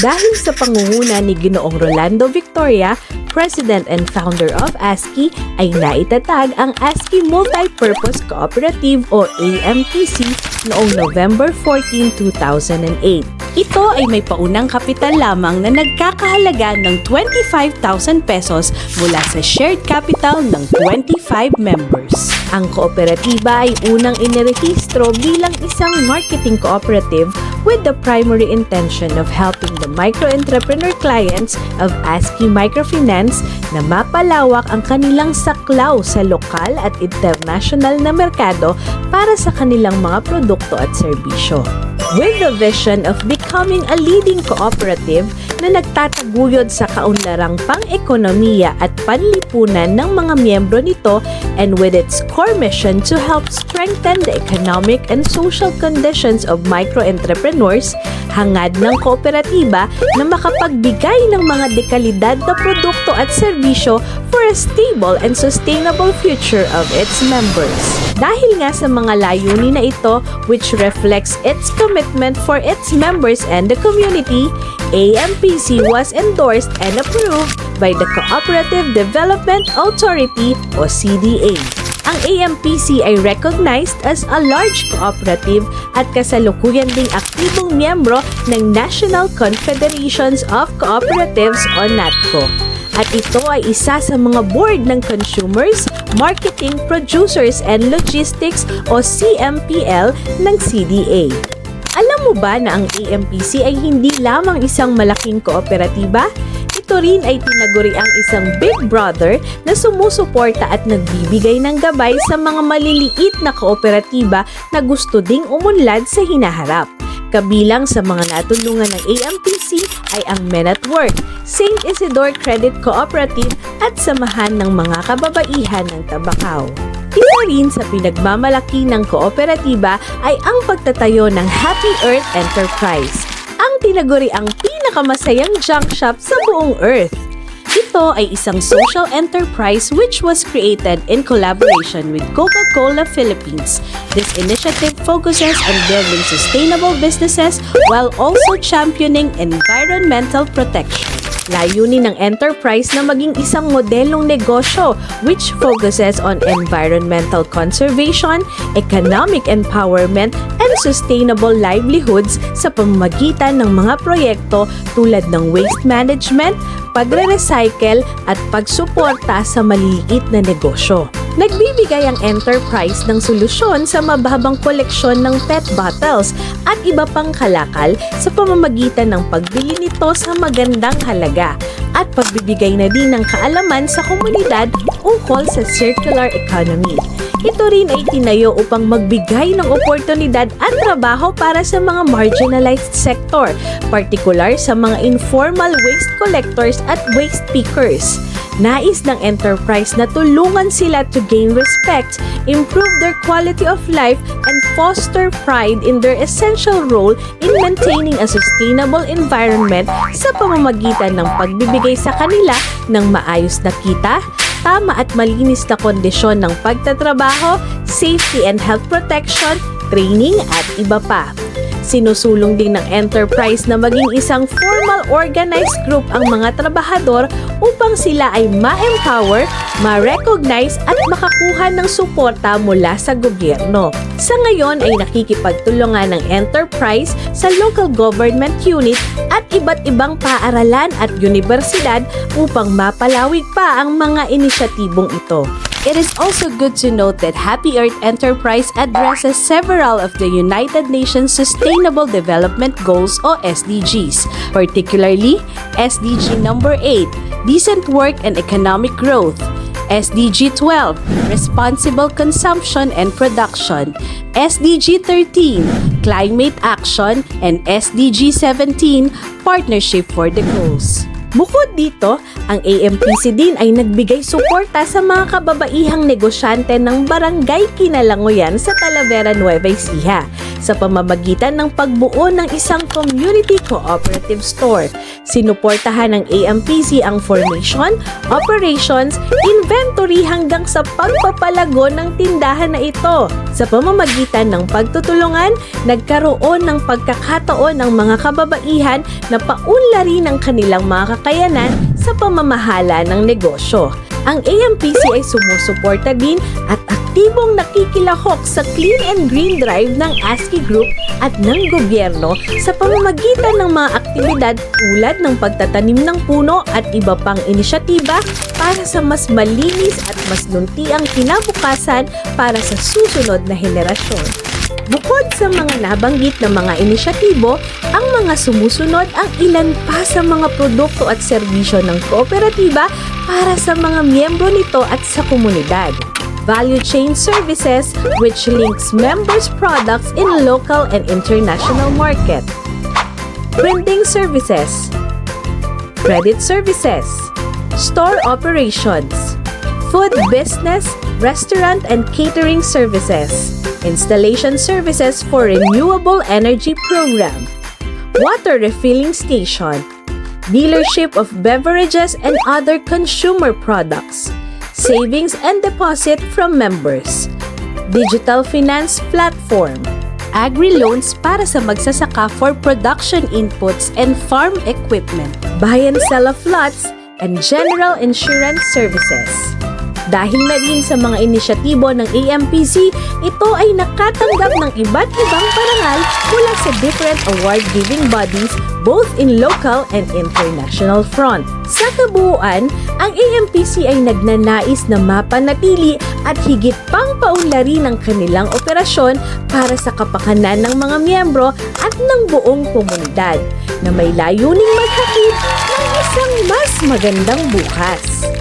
Dahil sa pangunguna ni Ginoong Rolando Victoria, President and founder of ASCII, ay naitatag ang ASCII Multipurpose Cooperative o AMPC noong November 14, 2008. Ito ay may paunang kapital lamang na nagkakahalaga ng 25,000 pesos mula sa shared capital ng 25 members. Ang kooperatiba ay unang inirehistro bilang isang marketing cooperative with the primary intention of helping the micro-entrepreneur clients of ASCII Microfinance na mapalawak ang kanilang saklaw sa lokal at international na merkado para sa kanilang mga produkto at serbisyo. With the vision of becoming a leading cooperative na nagtataguyod sa kaunlarang pang-ekonomiya at panlipunan ng mga miyembro nito and with its core mission to help strengthen the economic and social conditions of micro-entrepreneurs, hangad ng kooperatiba na makapagbigay ng mga dekalidad na produkto at serbisyo for a stable and sustainable future of its members. Dahil nga sa mga layunin na ito which reflects its commitment for its members and the community, AMPC was endorsed and approved by the Cooperative Development Authority o CDA. Ang AMPC ay recognized as a large cooperative at kasalukuyan ding aktibong miyembro ng National Confederations of Cooperatives o NATCO. At ito ay isa sa mga board ng Consumers, Marketing, Producers and Logistics o CMPL ng CDA. Alam mo ba na ang AMPC ay hindi lamang isang malaking kooperatiba? Ito rin ay tinaguri ang isang big brother na sumusuporta at nagbibigay ng gabay sa mga maliliit na kooperatiba na gusto ding umunlad sa hinaharap. Kabilang sa mga natulungan ng AMPC ay ang Men at Work, St. Isidore Credit Cooperative at Samahan ng mga Kababaihan ng Tabakaw. Isa rin sa pinagmamalaki ng kooperatiba ay ang pagtatayo ng Happy Earth Enterprise. Ang tinaguri ang pinakamasayang junk shop sa buong Earth. Ito ay isang social enterprise which was created in collaboration with Coca-Cola Philippines. This initiative focuses on building sustainable businesses while also championing environmental protection. Layunin ng enterprise na maging isang modelong negosyo which focuses on environmental conservation, economic empowerment, and sustainable livelihoods sa pamamagitan ng mga proyekto tulad ng waste management, pagre-recycle at pagsuporta sa maliliit na negosyo. Nagbibigay ang enterprise ng solusyon sa mababang koleksyon ng pet bottles at iba pang kalakal sa pamamagitan ng pagbili nito sa magandang halaga at pagbibigay na din ng kaalaman sa komunidad ukol sa circular economy. Ito rin ay tinayo upang magbigay ng oportunidad at trabaho para sa mga marginalized sector, partikular sa mga informal waste collectors at waste pickers. Nais ng enterprise na tulungan sila to gain respect, improve their quality of life, and foster pride in their essential role in maintaining a sustainable environment sa pamamagitan ng pagbibigay sa kanila ng maayos na kita, tama at malinis na kondisyon ng pagtatrabaho, safety and health protection, training at iba pa. Sinusulong din ng enterprise na maging isang formal organized group ang mga trabahador upang sila ay ma-empower, ma-recognize at makakuha ng suporta mula sa gobyerno. Sa ngayon ay nakikipagtulungan ng enterprise sa local government unit at iba't ibang paaralan at universidad upang mapalawig pa ang mga inisyatibong ito. It is also good to note that Happy Earth Enterprise addresses several of the United Nations Sustainable Development Goals o SDGs, particularly SDG number 8, decent work and economic growth, SDG 12, responsible consumption and production, SDG 13, climate action, and SDG 17, partnership for the goals. Bukod dito, ang AMPC din ay nagbigay suporta sa mga kababaihang negosyante ng Barangay Kinalangoyan sa Talavera, Nueva Ecija sa pamamagitan ng pagbuo ng isang community cooperative store. Sinuportahan ng AMPC ang formation, operations, inventory hanggang sa pagpapalago ng tindahan na ito. Sa pamamagitan ng pagtutulungan, nagkaroon ng pagkakataon ng mga kababaihan na paunlari ng kanilang mga kakayanan sa pamamahala ng negosyo. Ang AMPC ay sumusuporta din at aktibong nakikilahok sa Clean and Green Drive ng ASCII Group at ng gobyerno sa pamamagitan ng mga aktibidad tulad ng pagtatanim ng puno at iba pang inisyatiba para sa mas malinis at mas luntiang kinabukasan para sa susunod na henerasyon. Bukod sa mga nabanggit na mga inisyatibo, ang mga sumusunod ang ilan pa sa mga produkto at serbisyo ng kooperatiba para sa mga miyembro nito at sa komunidad. Value Chain Services which links members' products in local and international market. Printing Services Credit Services Store Operations Food Business, Restaurant and Catering Services. Installation Services for Renewable Energy Program. Water Refilling Station. Dealership of Beverages and Other Consumer Products. Savings and Deposit from Members. Digital Finance Platform. Agri-loans para sa magsasaka for production inputs and farm equipment. Buy and sell of lots and general insurance services dahil na rin sa mga inisyatibo ng AMPC, ito ay nakatanggap ng iba't ibang parangal mula sa different award-giving bodies both in local and international front. Sa kabuuan, ang AMPC ay nagnanais na mapanatili at higit pang paunlari ng kanilang operasyon para sa kapakanan ng mga miyembro at ng buong komunidad na may layuning maghatid ng isang mas magandang bukas.